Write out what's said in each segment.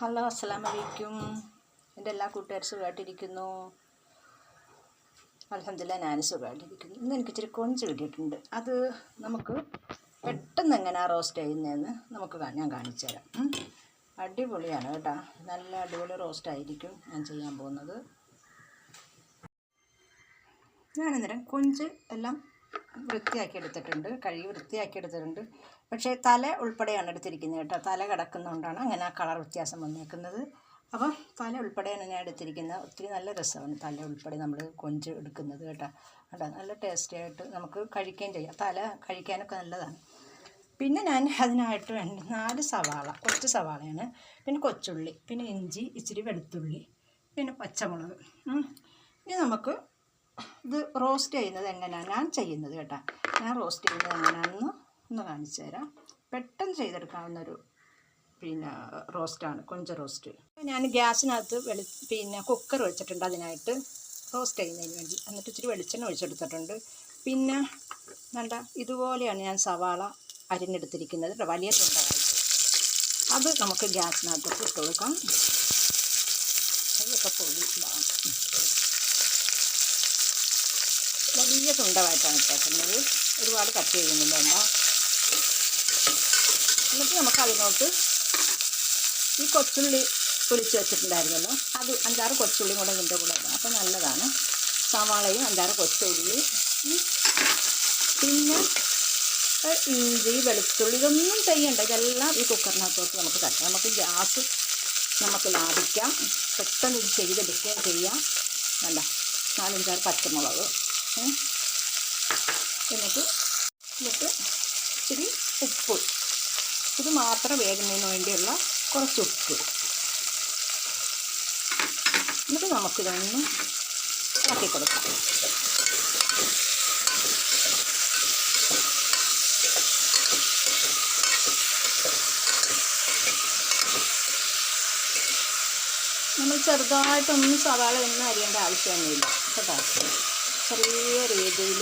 Hello അസ്സാം വലൈക്കും എന്റെ എല്ലാ കൂട്ടുകാരും സുഖമായിട്ടിരിക്കുന്നു. അലഹമില്ല ഞാനും സുഖമായിട്ടിരിക്കുന്നു. ഇന്ന് എനിക്ക് ഇച്ചിരി കൊഞ്ച് കിട്ടിയിട്ടുണ്ട്. അത് നമുക്ക് പെട്ടെന്ന് എങ്ങനെയാണ് റോസ്റ്റ് ചെയ്യുന്നതെന്ന് നമുക്ക് ഞാൻ കാണിച്ചു തരാം. അടിപൊളിയാണ് കേട്ടോ. നല്ല അടിപൊളി റോസ്റ്റ് ആയിരിക്കും ഞാൻ ചെയ്യാൻ പോകുന്നത്. ഞാനന്നേരം കൊഞ്ച് എല്ലാം വൃത്തിയാക്കി എടുത്തിട്ടുണ്ട്. കഴുകി വൃത്തിയാക്കി എടുത്തിട്ടുണ്ട്. പക്ഷേ തല ഉൾപ്പെടെയാണ് എടുത്തിരിക്കുന്നത് കേട്ടോ. തല കിടക്കുന്നതുകൊണ്ടാണ് അങ്ങനെ ആ കളർ വ്യത്യാസം വന്നേക്കുന്നത്. അപ്പം തല ഉൾപ്പെടെയാണ് ഞാൻ എടുത്തിരിക്കുന്നത്. ഒത്തിരി നല്ല രസമാണ് തല ഉൾപ്പെടെ നമ്മൾ കൊഞ്ച് എടുക്കുന്നത് കേട്ടോ. കേട്ടോ നല്ല ടേസ്റ്റി ആയിട്ട് നമുക്ക് കഴിക്കുകയും ചെയ്യാം. തല കഴിക്കാനൊക്കെ നല്ലതാണ്. പിന്നെ ഞാൻ അതിനായിട്ട് വേണ്ട നാല് സവാള കുറച്ച് സവാളയാണ്. പിന്നെ കൊച്ചുള്ളി പിന്നെ ഇഞ്ചി ഇച്ചിരി വെളുത്തുള്ളി പിന്നെ പച്ചമുളക്. ഇനി നമുക്ക് ഇത് റോസ്റ്റ് ചെയ്യുന്നത് എങ്ങനെയാണ് ഞാൻ ചെയ്യുന്നത് കേട്ടോ. ഞാൻ റോസ്റ്റ് ചെയ്യുന്നത് എങ്ങനെയാണെന്ന് ഒന്ന് കാണിച്ചു തരാം. പെട്ടെന്ന് ചെയ്തെടുക്കാവുന്നൊരു പിന്നെ റോസ്റ്റാണ് കൊഞ്ച റോസ്റ്റ്. ഞാൻ ഗ്യാസിനകത്ത് വെളി പിന്നെ കുക്കർ വെച്ചിട്ടുണ്ട് അതിനായിട്ട്. റോസ്റ്റ് ചെയ്യുന്നതിന് വേണ്ടി. എന്നിട്ട് ഇച്ചിരി വെളിച്ചെണ്ണ ഒഴിച്ചെടുത്തിട്ടുണ്ട്. പിന്നെ വേണ്ട ഇതുപോലെയാണ് ഞാൻ സവാള അരിഞ്ഞെടുത്തിരിക്കുന്നത് വലിയ തുണ്ടമായിട്ട് അത് നമുക്ക് ഗ്യാസിനകത്തോട്ട് ഇട്ട് കൊടുക്കാം. അതൊക്കെ പൊടി വലിയ തുണ്ടമായിട്ടാണ് ഇട്ടേക്കുന്നത്. ഒരുപാട് കട്ട് ചെയ്യുന്നുണ്ട് വേണ്ട എന്നിട്ട് നമുക്ക് അതിനോട്ട് ഈ കൊച്ചുള്ളി പൊളിച്ച് വെച്ചിട്ടുണ്ടായിരുന്നല്ലോ. അത് അഞ്ചാറ് കൊച്ചുള്ളി കൂടെ ഇതിന്റെ കൂടെ ഇടാം. അപ്പോൾ നല്ലതാണ്. സവാളയും അഞ്ചാറ് കൊച്ചുള്ളി. പിന്നെ ഇഞ്ചി വെളുത്തുള്ളി ഇതൊന്നും ചെയ്യണ്ട. ഇതെല്ലാം ഈ കുക്കറിനകത്തോട്ട് നമുക്ക് തട്ടാം. നമുക്ക് ഗ്യാസ് നമുക്ക് ലാഭിക്കാം. പെട്ടെന്ന് ഇത് ചെയ്തെടുക്കുകയും ചെയ്യാം. വേണ്ട നാലഞ്ചാറ് പച്ചമുളക്. എന്നിട്ട് എന്നിട്ട് ഇച്ചിരി ഉപ്പ്. ഇത് മാത്രം വേകുന്നതിന് വേണ്ടിയുള്ള കുറച്ച് ഉപ്പ്. എന്നിട്ട് നമുക്കിതൊന്ന് ഇളക്കി കൊടുക്കാം. നമ്മൾ ചെറുതായിട്ടൊന്നും സവാള ഒന്നും അരിയേണ്ട ആവശ്യമൊന്നുമില്ല. കേട്ടോ? ചെറിയ രീതിയിൽ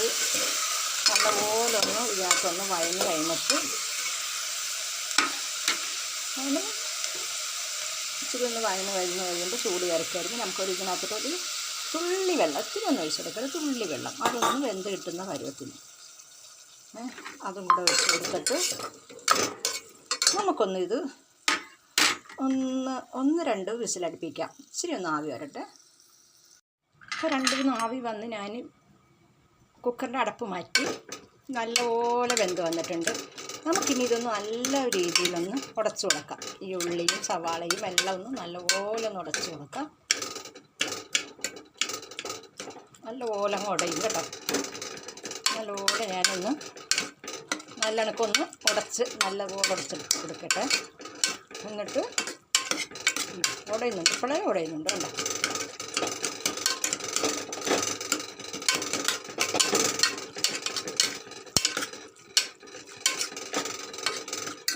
നല്ലപോലെ ഒന്ന് ഇതിനകത്തൊന്ന് വഴഞ്ഞ് കഴിഞ്ഞിട്ട് അതിന് ഇച്ചിരി ഒന്ന് വഴന്ന് കഴിഞ്ഞ് കഴിയുമ്പോൾ ചൂട് ഇറക്കായിരുന്നു നമുക്കൊരു ഇതിനകത്തോട്ട് ഒരു തുള്ളി വെള്ളം ഇത്തിരി ഒന്ന് ഒഴിച്ചെടുക്കരുത് തുള്ളി വെള്ളം. അതൊന്ന് വെന്ത് കിട്ടുന്ന പരുവത്തിന്. അതും കൂടെ വെച്ച് കൊടുത്തിട്ട് നമുക്കൊന്ന് ഇത് ഒന്ന് ഒന്ന് രണ്ട് വിസിലടുപ്പിക്കാം. ഇച്ചിരി ഒന്ന് ആവി വരട്ടെ. അപ്പോൾ രണ്ട് മൂന്ന് ആവി വന്ന് ഞാൻ കുക്കറിന്റെ അടപ്പ് മാറ്റി നല്ലപോലെ വെന്ത് വന്നിട്ടുണ്ട്. നമുക്കിനി ഇതൊന്ന് നല്ല രീതിയിലൊന്ന് ഉടച്ചു കൊടുക്കാം. ഈ ഉള്ളിയും സവാളയും എല്ലാം ഒന്ന് നല്ലപോലെ ഒന്ന് ഉടച്ചു കൊടുക്കാം. നല്ലപോലെ അങ്ങ് ഉടയും കേട്ടോ. നല്ലപോലെ ഞാനൊന്ന് നല്ല കണക്കൊന്ന് ഉടച്ച് നല്ലപോലെ ഉടച്ച് കൊടുക്കട്ടെ. എന്നിട്ട് ഉടയുന്നുണ്ട്. ഇപ്പോഴേ ഉടയുന്നുണ്ട് കണ്ടോ?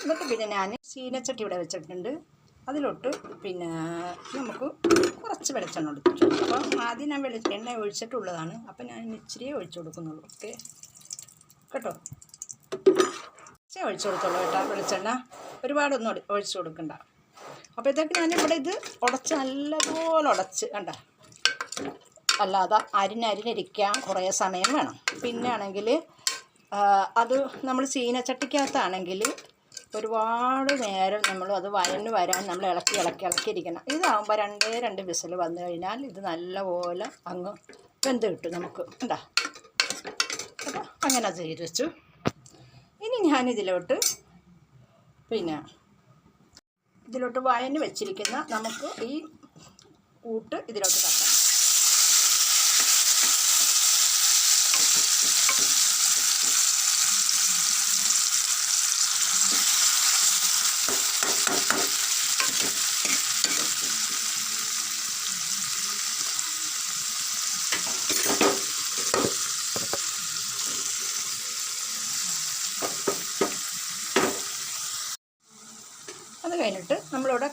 എന്നിട്ട് പിന്നെ ഞാൻ ചീനച്ചട്ടി ഇവിടെ വെച്ചിട്ടുണ്ട്. അതിലോട്ട് പിന്നെ നമുക്ക് കുറച്ച് വെളിച്ചെണ്ണ എടുത്തിട്ടുണ്ട് അപ്പോൾ ആദ്യം ഞാൻ വെളി എണ്ണ ഒഴിച്ചിട്ടുള്ളതാണ്. അപ്പം ഞാൻ ഇച്ചിരിയേ ഒഴിച്ചു കൊടുക്കുന്നുള്ളൂ. ഓക്കെ? കേട്ടോ? ഇച്ചിരി ഒഴിച്ചു കൊടുത്തോളൂ കേട്ടോ വെളിച്ചെണ്ണ. ഒരുപാടൊന്നും ഒഴിച്ചു കൊടുക്കണ്ട. അപ്പോഴത്തേക്ക് ഞാനിവിടെ ഇത് ഉടച്ച് നല്ലതുപോലെ ഉടച്ച് കണ്ട. അല്ലാതെ അരിഞ്ഞരിഞ്ഞിരിക്കാൻ കുറേ സമയം വേണം. പിന്നെ ആണെങ്കിൽ അത് നമ്മൾ ചീനച്ചട്ടിക്കകത്താണെങ്കിൽ ഒരുപാട് നേരം നമ്മൾ അത് വരന്ന് വരാൻ നമ്മൾ ഇളക്കി ഇളക്കി ഇളക്കിയിരിക്കണം ഇതാകുമ്പോൾ രണ്ടേ രണ്ട് വിസിൽ വന്നു കഴിഞ്ഞാൽ ഇത് നല്ലപോലെ അങ്ങ് വെന്ത് കിട്ടും നമുക്ക്. ഉണ്ടാ അപ്പോൾ അങ്ങനെ ചെയ്ത് വെച്ചു ഇനി ഞാനിതിലോട്ട് പിന്നെ ഇതിലോട്ട് വയന്ന് വെച്ചിരിക്കുന്ന നമുക്ക് ഈ കൂട്ട് ഇതിലോട്ട്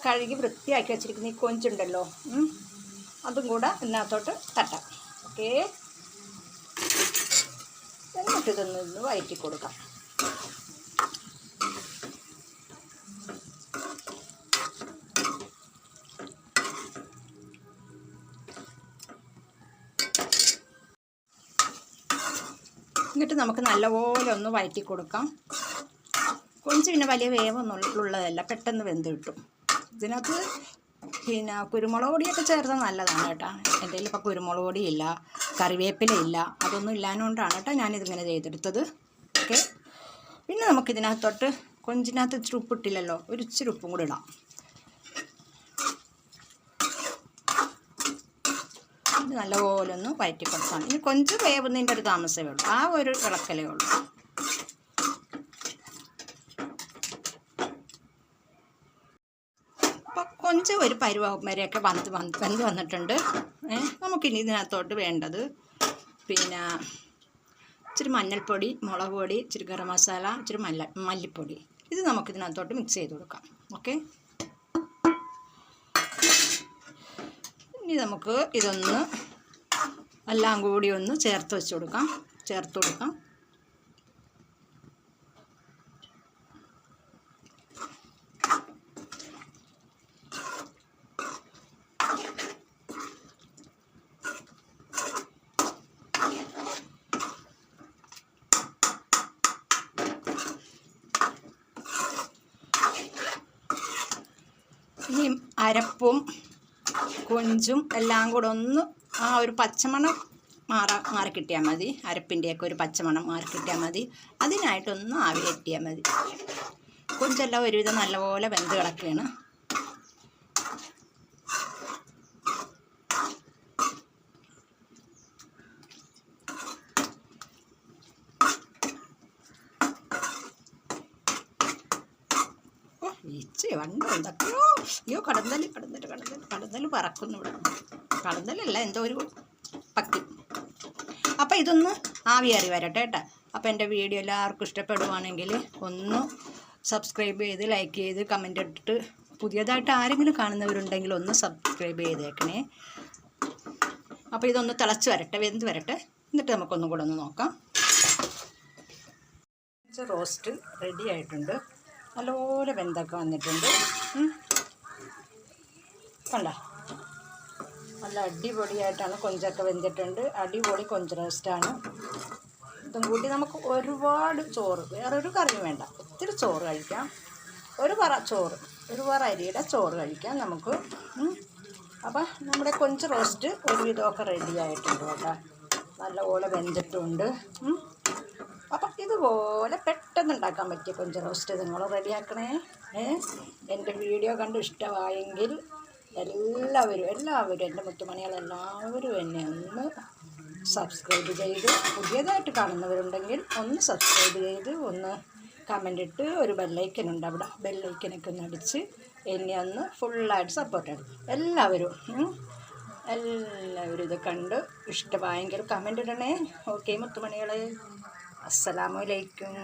കഴുകി വൃത്തിയാക്കി വെച്ചിരിക്കുന്ന ഈ കൊഞ്ചുണ്ടല്ലോ അതും കൂടെ ഇതിനകത്തോട്ട് തട്ടാം. ഓക്കേ? എന്നിട്ട് ഇതൊന്ന് വയറ്റി കൊടുക്കാം. എന്നിട്ട് നമുക്ക് നല്ലപോലെ ഒന്ന് വയറ്റി കൊടുക്കാം. കൊഞ്ച് പിന്നെ വലിയ വേവൊന്നും ഉള്ളതല്ല പെട്ടെന്ന് വെന്ത് കിട്ടും. ഇതിനകത്ത് പിന്നെ കുരുമുളക് പൊടിയൊക്കെ ചേർത്താൽ നല്ലതാണ് കേട്ടോ. എന്റെ ഇപ്പോൾ കുരുമുളക് പൊടിയില്ല കറിവേപ്പില ഇല്ല അതൊന്നും ഇല്ലാഞ്ഞുകൊണ്ടാണ് കേട്ടോ ഞാനിതിങ്ങനെ ചെയ്തെടുത്തത്. ഓക്കെ. പിന്നെ നമുക്കിതിനകത്തോട്ട് കൊഞ്ചിനകത്ത് ഇച്ചിരി ഉപ്പിട്ടില്ലല്ലോ ഒരു ഇച്ചിരി ഉപ്പും കൂടി ഇടാം. നല്ലപോലെ ഒന്ന് വയറ്റി കൊടുക്കാം ഇനി കൊഞ്ച് വേവുന്നതിന്റെ ഒരു താമസമേ ഉള്ളൂ ആ ഒരു ഇളക്കലേ ഉള്ളൂ അപ്പോൾ കൊഞ്ച് ഒരു പരുവം വരെയൊക്കെ വന്ന് വന്ന് വന്നിട്ടുണ്ട്. നമുക്കിനി ഇതിനകത്തോട്ട് വേണ്ടത് പിന്നെ ഇച്ചിരി മഞ്ഞൾപ്പൊടി മുളക് പൊടി ഇച്ചിരി ഗരം മസാല ഇച്ചിരി മല്ല മല്ലിപ്പൊടി. ഇത് നമുക്കിതിനകത്തോട്ട് മിക്സ് ചെയ്ത് കൊടുക്കാം. ഓക്കെ ഇനി നമുക്ക് ഇതൊന്ന് എല്ലാം കൂടി ഒന്ന് ചേർത്ത് വെച്ച് കൊടുക്കാം. ചേർത്ത് കൊടുക്കാം ഇനി അരപ്പും കൊഞ്ചും എല്ലാം കൂടെ ഒന്ന് ആ ഒരു പച്ചമണം മാറാ മാറി കിട്ടിയാൽ മതി. അരപ്പിന്റെയൊക്കെ ഒരു പച്ചമണം മാറി കിട്ടിയാൽ മതി. അതിനായിട്ടൊന്ന് ആവി കെട്ടിയാൽ മതി. കൊഞ്ചെല്ലാം ഒരുവിധം നല്ലപോലെ വെന്ത് കിടക്കുകയാണ് ഈച്ച വണ്ടോ എന്തൊക്കെയോ അയ്യോ കടന്നൽ കടന്നൽ കടന്നൽ കടന്നൽ പറക്കുന്നു ഇവിടെ. കടന്നലല്ല എന്തോ ഒരു പക്കി അപ്പം ഇതൊന്ന് ആവിയേറി വരട്ടെ കേട്ടോ. അപ്പം എന്റെ വീഡിയോ എല്ലാവർക്കും ഇഷ്ടപ്പെടുവാണെങ്കിൽ ഒന്ന് സബ്സ്ക്രൈബ് ചെയ്ത് ലൈക്ക് ചെയ്ത് കമന്റ് ഇട്ടിട്ട് പുതിയതായിട്ട് ആരെങ്കിലും കാണുന്നവരുണ്ടെങ്കിൽ ഒന്ന് സബ്സ്ക്രൈബ് ചെയ്തേക്കണേ. അപ്പോൾ ഇതൊന്ന് തിളച്ച് വരട്ടെ വെന്ത് വരട്ടെ. എന്നിട്ട് നമുക്കൊന്നും കൂടെ ഒന്ന് നോക്കാം. റോസ്റ്റ് റെഡി ആയിട്ടുണ്ട്. നല്ലപോലെ വെന്തൊക്കെ വന്നിട്ടുണ്ട്. കണ്ട? നല്ല അടിപൊളിയായിട്ടാണ് കൊഞ്ചൊക്കെ വെന്തിട്ടുണ്ട്. അടിപൊളി കൊഞ്ച് റോസ്റ്റാണ്. ഇതും കൂട്ടി നമുക്ക് ഒരുപാട് ചോറ് വേറൊരു കറിയും വേണ്ട. ഒത്തിരി ചോറ് കഴിക്കാം. ഒരു പറ ചോറ് ഒരു പറ അരിയുടെ ചോറ് കഴിക്കാം നമുക്ക്. അപ്പം നമ്മുടെ കൊഞ്ച് റോസ്റ്റ് ഒരുവിധമൊക്കെ റെഡി ആയിട്ടുണ്ട് കേട്ടോ. നല്ലപോലെ വെന്തിട്ടുണ്ട്. അപ്പം ഇതുപോലെ പെട്ടെന്ന് ഉണ്ടാക്കാൻ പറ്റിയ കൊഞ്ച് റോസ്റ്റ് നിങ്ങൾ റെഡിയാക്കണേ എന്റെ വീഡിയോ കണ്ട് ഇഷ്ടമായെങ്കിൽ എല്ലാവരും എല്ലാവരും എന്റെ മുത്തുമണികളെല്ലാവരും എന്നെ ഒന്ന് സബ്സ്ക്രൈബ് ചെയ്ത് പുതിയതായിട്ട് കാണുന്നവരുണ്ടെങ്കിൽ ഒന്ന് സബ്സ്ക്രൈബ് ചെയ്ത് ഒന്ന് കമന്റ് ഇട്ട് ഒരു ബെല്ലൈക്കൻ ഉണ്ട് അവിടെ. ബെല്ലൈക്കനൊക്കെ ഒന്ന് അടിച്ച് എന്നെ ഒന്ന് ഫുള്ളായിട്ട് സപ്പോർട്ട് ചെയ്യണം. എല്ലാവരും എല്ലാവരും ഇത് കണ്ട് ഇഷ്ടമായെങ്കിൽ കമന്റ് ഇടണേ. ഓക്കെ മുത്തുമണികളെ. അസ്സലാമലൈക്കും